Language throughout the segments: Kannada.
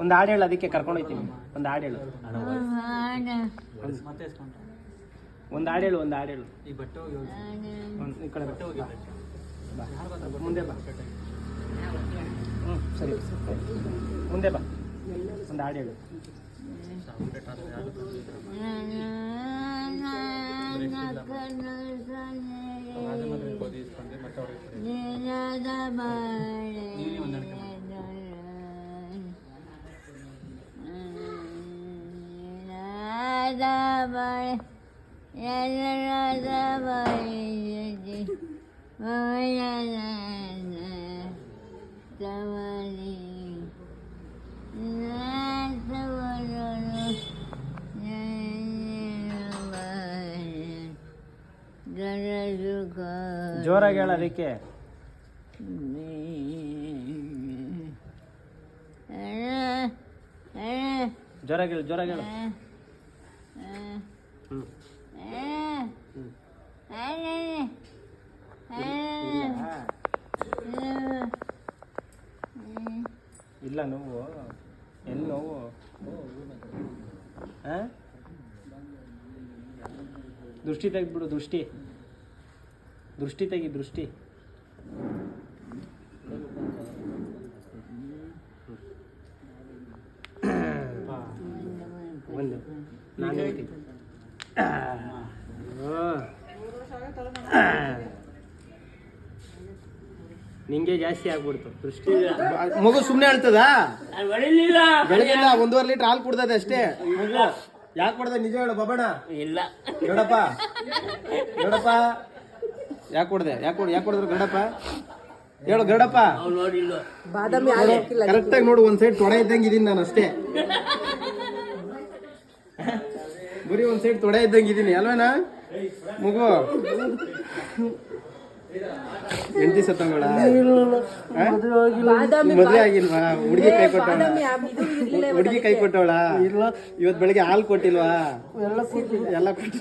ಒಂದು ಹಾಡು ಹೇಳು ಅದಕ್ಕೆ ಕರ್ಕೊಂಡು ಹೋಗ್ತೀನಿ ಒಂದು ಹಾಡು ಹೇಳು. ಒಂದು ಹಾಡು ಹೇಳು ಒಂದು ಹಾಡು ಹೇಳು. ಈ ಬಟ್ಟೆ ಹೋಗಿ ಒಂದ್ ಈ ಕಡೆ ಬಟ್ಟೆ ಹೋಗಿ. ಮುಂದೆ ಬಾ. ಹ್ಞೂ ಸರಿ. ಮುಂದೆ ಬಾ. ಒಂದು ಹಾಡು ಹೇಳು. ಇಸ್ಕೊಂಡೆ ಬಟ್ಟೆ ಹೊರಗೆ ನೀನೇ ಹೊಂದಾಣಿಕೆ ಜೋರಾಗಿ ಹೇಳು ಅದಕ್ಕೆ. ಜೋರಾಗಿ ಹೇಳು ಜೋರಾಗಿ ಹೇಳು ಇಲ್ಲ ನೋವು. ಎಲ್ಲಿ ನೋವು? ದೃಷ್ಟಿ ತೆಗೆದ್ಬಿಡು ದೃಷ್ಟಿ. ದೃಷ್ಟಿ ತೆಗಿ ದೃಷ್ಟಿ. ಒಂದು ನಾನು ಹೇಳ್ತೀನಿ ಆ. ಆ. ನಿಂಗೆ ಜಾಸ್ತಿ ಆಗ್ಬಿಡ್ತು. ದೃಷ್ಟಿ ಮಗು ಸುಮ್ಮನೆ ಹೇಳ್ತದಿಲ್ಲ ಬೆಳಗ್ಗೆಲ್ಲ ಒಂದೂವರೆ ಲೀಟರ್ ಹಾಲು ಕುಡ್ದದೆ ಅಷ್ಟೇ. ಯಾಕೆ ಕೊಡ್ದೆ? ನಿಜ ಹೇಳು ಬಬಣ ಇಲ್ಲ. ಗಡಪ್ಪ ಗಡಪ್ಪ ಯಾಕೆ ಕೊಡ್ದೆ? ಯಾಕೆ ಕೊಡ್ ಯಾಕೆ ಕೊಡಿದ್ರು ಗಡಪ್ಪ ಹೇಳು ಗಡಪ್ಪ ಅವ್ನು ನೋಡಿಲ್ಲ ಕರೆಕ್ಟಾಗಿ ನೋಡು ಒಂದ್ ಸೈಡ್ ತೊಡೆ ಇದ್ದಂಗೆ ಇದೀನಿ ನಾನು ಅಷ್ಟೇ. ಬರೀ ಒಂದ್ ಸೈಡ್ ತೊಡೆ ಇದ್ದಂಗೆ ಇದೀನಿ ಅಲ್ವೇನಾ? ಮಗು. ಹೆಂಡತಿ ಸತ್ತಂಗಳ ಮದ್ವೆ ಆಗಿಲ್ವಾ? ಹುಡುಗಿ ಕೈ ಕೊಟ್ಟವಳ? ಹುಡುಗಿ ಕೈ ಕೊಟ್ಟವಳ? ಇಲ್ಲ. ಇವತ್ ಬೆಳಿಗ್ಗೆ ಹಾಲು ಕೊಟ್ಟಿಲ್ವಾ? ಎಲ್ಲ ಕೊಟ್ಟ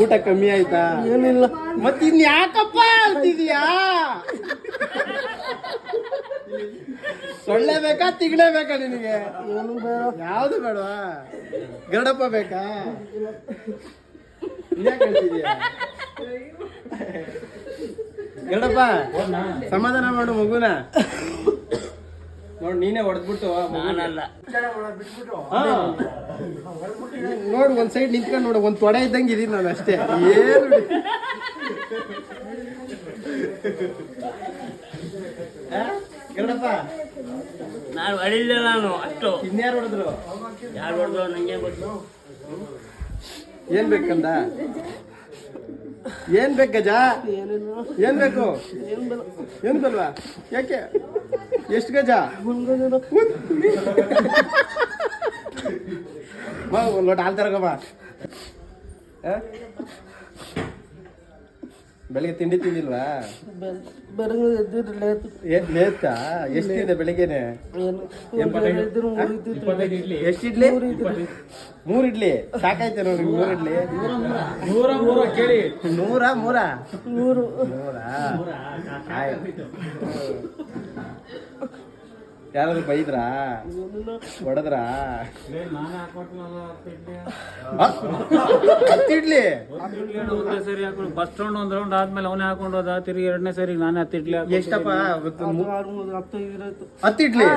ಊಟ ಕಮ್ಮಿ ಆಯ್ತಾ? ಏನಿಲ್ಲ. ಮತ್ ಇನ್ ಯಾಕಪ್ಪ ಅಂತಿದ್ಯಾ? ಸೊಳ್ಳೆ ಬೇಕಾ ತಿಗಣೆ ಬೇಕಾ ನಿನಗೆ? ಯಾವ್ದು ಬೇಡವಾ ಗರಡಪ್ಪ ಬೇಕಾ? ಹೇಳ್ತಿದ್ಯಾ? ಗರಡಪ್ಪ ಸಮಾಧಾನ ಮಾಡು ಮಗುನ. ನೋಡ್ ನೀನೇ ಹೊಡೆದ್ಬಿಟ್ಟು ನೋಡ್ ನೋಡು ಒಂದ್ ಸೈಡ್ ನಿಂತ್ಕೊಂಡು ನೋಡು ಒಂದ್ ತೊಡೆ ಇದ್ದಂಗೆ ಇದೀನಿ ನಾನು ಅಷ್ಟೇ. ಏನು ಗರಡಪ್ಪ ನಾನು ಹೊಡಿಲ್ಲ ನಾನು ಅಷ್ಟು. ಇನ್ಯಾರು ಹೊಡೆದ್ರು? ಯಾರು ಹೊಡೆದ್ರು ನಂಗೆ ಗೊತ್ತು. ಏನ್ ಬೇಕಂದ? ಏನ್ ಬೇಕು ಗಜ? ಏನ್ ಬೇಕು? ಏನ್ ಬಲ್ವಾ ಯಾಕೆ? ಎಷ್ಟು ಗಜ? ಬಾ, ಒಂದ್ ಲೋಟ ಹಾಲ್ ತರಗಮ್ಮ ಬೆಳಿಗ್ಗೆ ತಿಂಡಿ ತಿಂದಿಲ್ವಾ? ಏನ್ ಲೇತಾ ಎಷ್ಟಿದೆ ಬೆಳಿಗ್ಗೆನೆ? ಎಷ್ಟು ಇಡ್ಲಿ. ಮೂರ್ ಇಡ್ಲಿ. ಸಾಕಾಯ್ತು ನೋಡಿ ಮೂರ್ ಇಡ್ಲಿ? ನೂರ ಮೂರ ಕೇಳಿ. ನೂರ ಮೂರ? ನೂರು. ನೂರಾ? ಆಯ್ತು. ಯಾರಾದ್ರು ಬೈದ್ರಾ? ಹೊಡೆದ್ರಾ? ಹತ್ತಿಡ್ಲಿ? ಸರಿ ಹಾಕೊಂಡು ಫಸ್ಟ್ ರೌಂಡ್ ಒಂದ್ ರೌಂಡ್ ಆದ್ಮೇಲೆ ಅವನೇ ಹಾಕೊಂಡು ಹೋದ ತಿರುಗಿ ಎರಡನೇ ಸರಿ ನಾನೇ ಹತ್ತಿಡ್ಲಿ. ಎಷ್ಟಪ್ಪ? ಹತ್ತಿಡ್ಲಿ?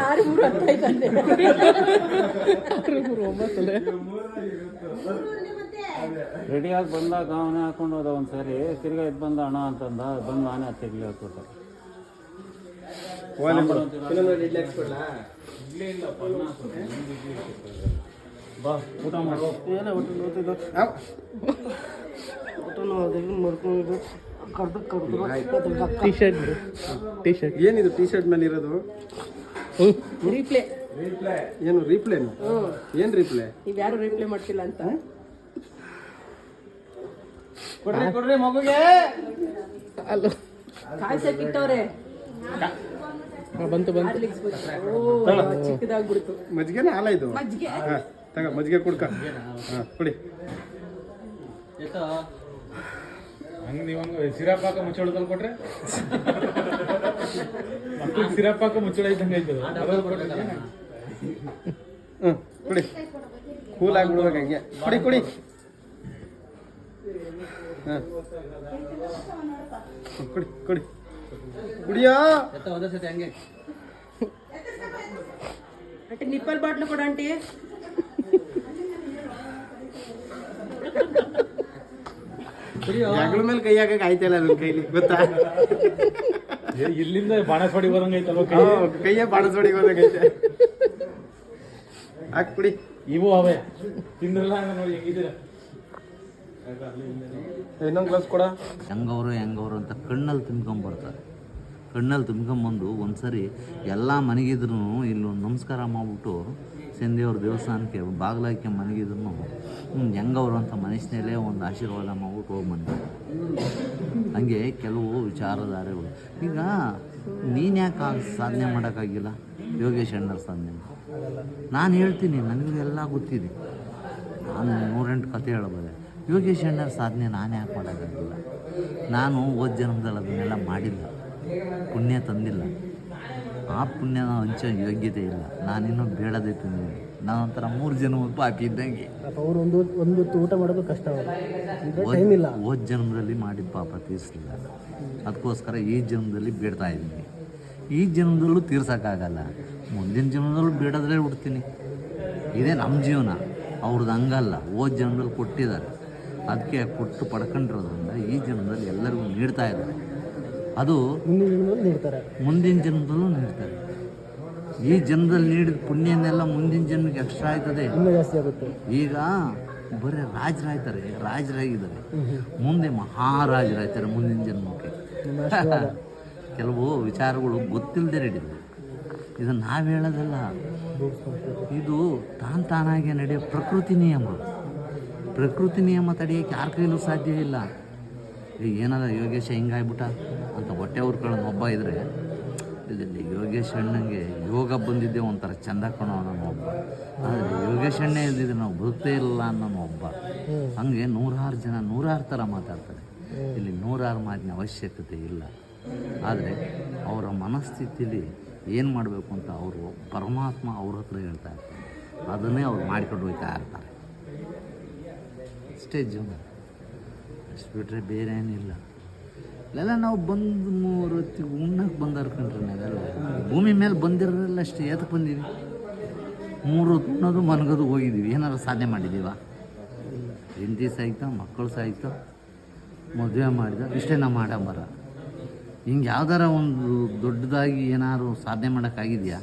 ರೆಡಿಯಾಗಿ ಬಂದಾಗ ಅವನೇ ಹಾಕೊಂಡು ಹೋದ ಒಂದ್ಸರಿ. ತಿರ್ಗಾ ಇದ್ ಬಂದ ಅಣ್ಣ ಅಂತಂದ ಬಂದು ನಾನೇ ಹತ್ತು ಇಡ್ಲಿ ಹಾಕ್ಕೊಟ್ಟೆ ಓಲೆ ಬಿಡು. ಇನ್ನೊಂದು ಇಡ್ಲಿ ಹಾಕ್ಸ್ಕೊಡ್ಲಾ? ಬಾ ಶರ್ಟ್ ಮಾಡೋ. ಔ. ಏನಿದು ಟಿ ಶರ್ಟ್ ಮೇಲೆ ಇರೋದು? ರೀಪ್ಲೇ ಏನು ರೀಪ್ಲೇನು ಏನು ರೀಪ್ಲೇ ನೀವ್ ಯಾರು ರೀಪ್ಲೇ ಮಾಡ್ತಿಲ್ಲ ಅಂತ? ಕೊಡ್ರಿ ಕೊಡ್ರಿ ಮಗುಗೆ. ಅಲ್ಲ. ಕಾಯ್ಸಕ್ ಇಟ್ಟವ್ರೆ. ಬಂತು ಬಂತು. ಓ ಚಿಕ್ಕದಾಗ್ಬಿಡ್ತು ಮಜ್ಜಿಗೆನ? ಹಾಲ ಇದು? ಮಜ್ಜಿಗೆ. ಹಾ ತಗ ಮಜ್ಜಿಗೆ ಕುಡ್ಕ. ಹಾ ಕುಡಿ. ಹಂಗೆ ನೀವು ಹಾಕ ಸಿರಪಾಕ ಮುಚ್ಚಳದಲ್ಲಿ ಕೊಟ್ರೆ? ಮಕ್ಳಿಗೆ ಸಿರಪ್ ಹಾಕ ಮುಚ್ಚಳ ಇದ್ದಂಗೆ ಐತದ ಅದ್ರಲ್ಲಿ ಕೊಟ್ರೆ ಹ್ಞೂ ಕುಡಿ. ಕೂಲ್ ಆಗಿಬಿಡ್ಬೇಕು ಹಂಗೆ. ಕುಡಿ ಕುಡಿ. ಹಾಂ. ಕುಡಿ ಕುಡಿ. ಕುಡಿಯೋ ಆಂಟಿ ನಿಪ್ಪಲ್ ಬಾಟ್ಲು ಕೊಡು ಆಂಟಿ. ಜಗಳ ಮೇಲೆ ಕೈ ಹಾಕಕ್ಕೆ ಆಯ್ತಲ್ಲ ನನ್ನ ಕೈಲಿ ಗೊತ್ತಾ? ಏ, ಇಲ್ಲಿಂದ ಬಾಣಸ್ ಹೊಡಿ ಬರಂಗೆ ಐತಲ್ವ ಕೈ? ಕೈಯೇ ಬಾಡಿಸ್ಬಡಿ ಹೋದಂಗೈತೆ ಹಾಕಿ ಕುಡಿ. ಇವು ಅವೇ. ತಿಂದ್ರಲ್ಲ ನೋಡಿ ಹೆಂಗಿದ್ದೀರ? ಇನ್ನೊಂದು ಗ್ಲಾಸ್ ಕೊಡ. ಹೆಂಗವ್ರು ಹೆಂಗವ್ರು ಅಂತ ಕಣ್ಣಲ್ಲಿ ತುಂಬ್ಕೊಂಬರ್ತಾರೆ ಕಣ್ಣಲ್ಲಿ ತುಂಬ್ಕೊಂಬಂದು ಒಂದ್ಸರಿ ಎಲ್ಲ ಮನೆಗಿದ್ರು ಇಲ್ಲೊಂದು ನಮಸ್ಕಾರ ಮಾಡಿಬಿಟ್ಟು ಸಂದೇವ್ರ ದೇವಸ್ಥಾನಕ್ಕೆ ಬಾಗಿಲಾಕೆ ಮನೆಗಿದ್ರು ಹೆಂಗವರು ಅಂತ ಮನಸ್ಸಿನಲ್ಲೇ ಒಂದು ಆಶೀರ್ವಾದ ಮಾಡ್ಬಿಟ್ಟು ಹೋಗಿ ಬಂದ. ಹಂಗೆ ಕೆಲವು ವಿಚಾರಧಾರೆಗಳು. ಈಗ ನೀನು ಯಾಕೆ ಸಾಧನೆ ಮಾಡೋಕ್ಕಾಗಿಲ್ಲ? ಯೋಗೇಶ್ ಅಣ್ಣರ ಸಾಧನೆ ನಾನು ಹೇಳ್ತೀನಿ, ನನಗೆಲ್ಲ ಗೊತ್ತಿದೆ. ನಾನು ನೂರೆಂಟು ಕತೆ ಹೇಳಬಲ್ಲೆ ಯೋಗೇಶ್ ಅಣ್ಣರ ಸಾಧನೆ ನಾನು ಯಾಕೆ ಮಾಡೋಕ್ಕಾಗಿಲ್ಲ? ನಾನು ಓದ್ ಜನ್ಮದಲ್ಲಿ ಅದನ್ನೆಲ್ಲ ಮಾಡಿಲ್ಲ. ಪುಣ್ಯ ತಂದಿಲ್ಲ. ಆ ಪುಣ್ಯನ ಹಂಚೋ ಯೋಗ್ಯತೆ ಇಲ್ಲ. ನಾನಿನ್ನೂ ಬೇಡದೇ ನಾನು ಒಂಥರ ಮೂರು ಜನ ಪಾಪಿ ಇದ್ದಂಗೆ. ಅವ್ರು ಒಂದು ಒಂದು ಊಟ ಮಾಡೋದು ಕಷ್ಟ ಓದ್ ಜನ್ಮದಲ್ಲಿ ಮಾಡಿದ ಪಾಪ ತೀರಿಸಲಿಲ್ಲ ಅದಕ್ಕೋಸ್ಕರ ಈ ಜನ್ಮದಲ್ಲಿ ಬೇಡ್ತಾ ಇದ್ದೀನಿ. ಈ ಜನ್ಮದಲ್ಲೂ ತೀರ್ಸೋಕ್ಕಾಗಲ್ಲ. ಮುಂದಿನ ಜನ್ಮದಲ್ಲೂ ಬೇಡದ್ರೆ ಹುಡ್ತೀನಿ. ಇದೇ ನಮ್ಮ ಜೀವನ. ಅವ್ರದ್ದು ಹಂಗಲ್ಲ. ಓದ್ ಜನ್ಮದಲ್ಲಿ ಕೊಟ್ಟಿದ್ದಾರೆ. ಅದಕ್ಕೆ ಕೊಟ್ಟು ಪಡ್ಕೊಂಡಿರೋದ್ರಿಂದ ಈ ಜನ್ಮದಲ್ಲಿ ಎಲ್ಲರಿಗೂ ನೀಡ್ತಾ ಇದ್ದಾರೆ. ಅದು ಮುಂದಿನ ಜನ್ಮದಲ್ಲಿ ನೀಡ್ತಾರೆ. ಮುಂದಿನ ಜನ್ಮದಲ್ಲೂ ನೀಡ್ತಾರೆ. ಈ ಜನ್ಮದಲ್ಲಿ ನೀಡಿದ ಪುಣ್ಯನೆಲ್ಲ ಮುಂದಿನ ಜನ್ಮಕ್ಕೆ ಎಕ್ಸ್ಟ್ರಾ ಆಯ್ತದೆ. ಇನ್ನೂ ಜಾಸ್ತಿ ಆಗುತ್ತೆ. ಈಗ ಬರೀ ರಾಜರಾಯ್ತಾರೆ ರಾಜರಾಗಿದ್ದಾರೆ. ಮುಂದೆ ಮಹಾರಾಜರಾಯ್ತಾರೆ ಮುಂದಿನ ಜನ್ಮಕ್ಕೆ. ಕೆಲವು ವಿಚಾರಗಳು ಗೊತ್ತಿಲ್ಲದೆ ನಡೀತದೆ ಇದು ನಾವು ಹೇಳೋದಲ್ಲ. ಇದು ತಾನ್ ತಾನಾಗೆ ನಡೆಯೋ ಪ್ರಕೃತಿ ನಿಯಮ. ಪ್ರಕೃತಿ ನಿಯಮ ತಡೆಯೋಕ್ಕೆ ಯಾರ ಕೈಲೂ ಸಾಧ್ಯ ಇಲ್ಲ. ಈಗ ಏನದ ಯೋಗೇಶ ಹಿಂಗಾಗ್ಬಿಟ್ಟ ಅಂತ ಹೊಟ್ಟೆ ಉರ್ಕೊಳ್ಳೋನು ಒಬ್ಬ ಇದ್ರೆ ಇಲ್ಲಿ ಯೋಗೇಶ್ ಅಣ್ಣಂಗೆ ಯೋಗ ಬಂದಿದ್ದೆ ಒಂಥರ ಚಂದ ಕಣೋ ಅನ್ನೋ ಒಬ್ಬ. ಆದರೆ ಯೋಗೇಶ್ ಅಣ್ಣೆ ಇದ್ದಿದ್ರೆ ನಾವು ಬದುಕ್ತೇ ಇಲ್ಲ ಅನ್ನೋ ಒಬ್ಬ. ಹಂಗೆ ನೂರಾರು ಜನ ನೂರಾರು ಥರ ಮಾತಾಡ್ತಾರೆ. ಇಲ್ಲಿ ನೂರಾರು ಮಾತಿನ ಅವಶ್ಯಕತೆ ಇಲ್ಲ. ಆದರೆ ಅವರ ಮನಸ್ಥಿತಿಲಿ ಏನು ಮಾಡಬೇಕು ಅಂತ ಅವರು ಪರಮಾತ್ಮ ಅವ್ರ ಹತ್ರ ಹೇಳ್ತಾ ಇರ್ತಾರೆ. ಅದನ್ನೇ ಅವ್ರು ಮಾಡಿಕೊಂಡು ಹೋಗ್ತಾ ಇರ್ತಾರೆ. ಸ್ಟೇಜ್ ಜೀವನ ಅಷ್ಟು ಬಿಟ್ಟರೆ ಬೇರೆ ಏನಿಲ್ಲ. ಇಲ್ಲೆಲ್ಲ ನಾವು ಬಂದು ಮೂರು ಹೊತ್ತಿಗೆ ಉಣ್ಣಕ್ಕೆ ಬಂದಾರ ಕಣ್ರಿ ನಾವೆಲ್ಲ ಭೂಮಿ ಮೇಲೆ ಬಂದಿರೋಲ್ಲ ಅಷ್ಟೇ. ಏತಕ್ಕೆ ಬಂದೀವಿ ಮೂರು ಹೊತ್ತು ಉಣ್ಣೋದು ಮನಗೋದು ಹೋಗಿದ್ದೀವಿ. ಏನಾರು ಸಾಧನೆ ಮಾಡಿದ್ದೀವ? ಹೆಂಡತಿ ಸಾಯ್ತಾ ಮಕ್ಕಳು ಸಾಯ್ತಾ ಮದುವೆ ಮಾಡಿದ ಇಷ್ಟೇ ನಾವು ಮಾಡಂಬರ. ಹಿಂಗೆ ಯಾವ್ದಾರ ಒಂದು ದೊಡ್ಡದಾಗಿ ಏನಾದ್ರು ಸಾಧನೆ ಮಾಡೋಕ್ಕಾಗಿದೆಯಾ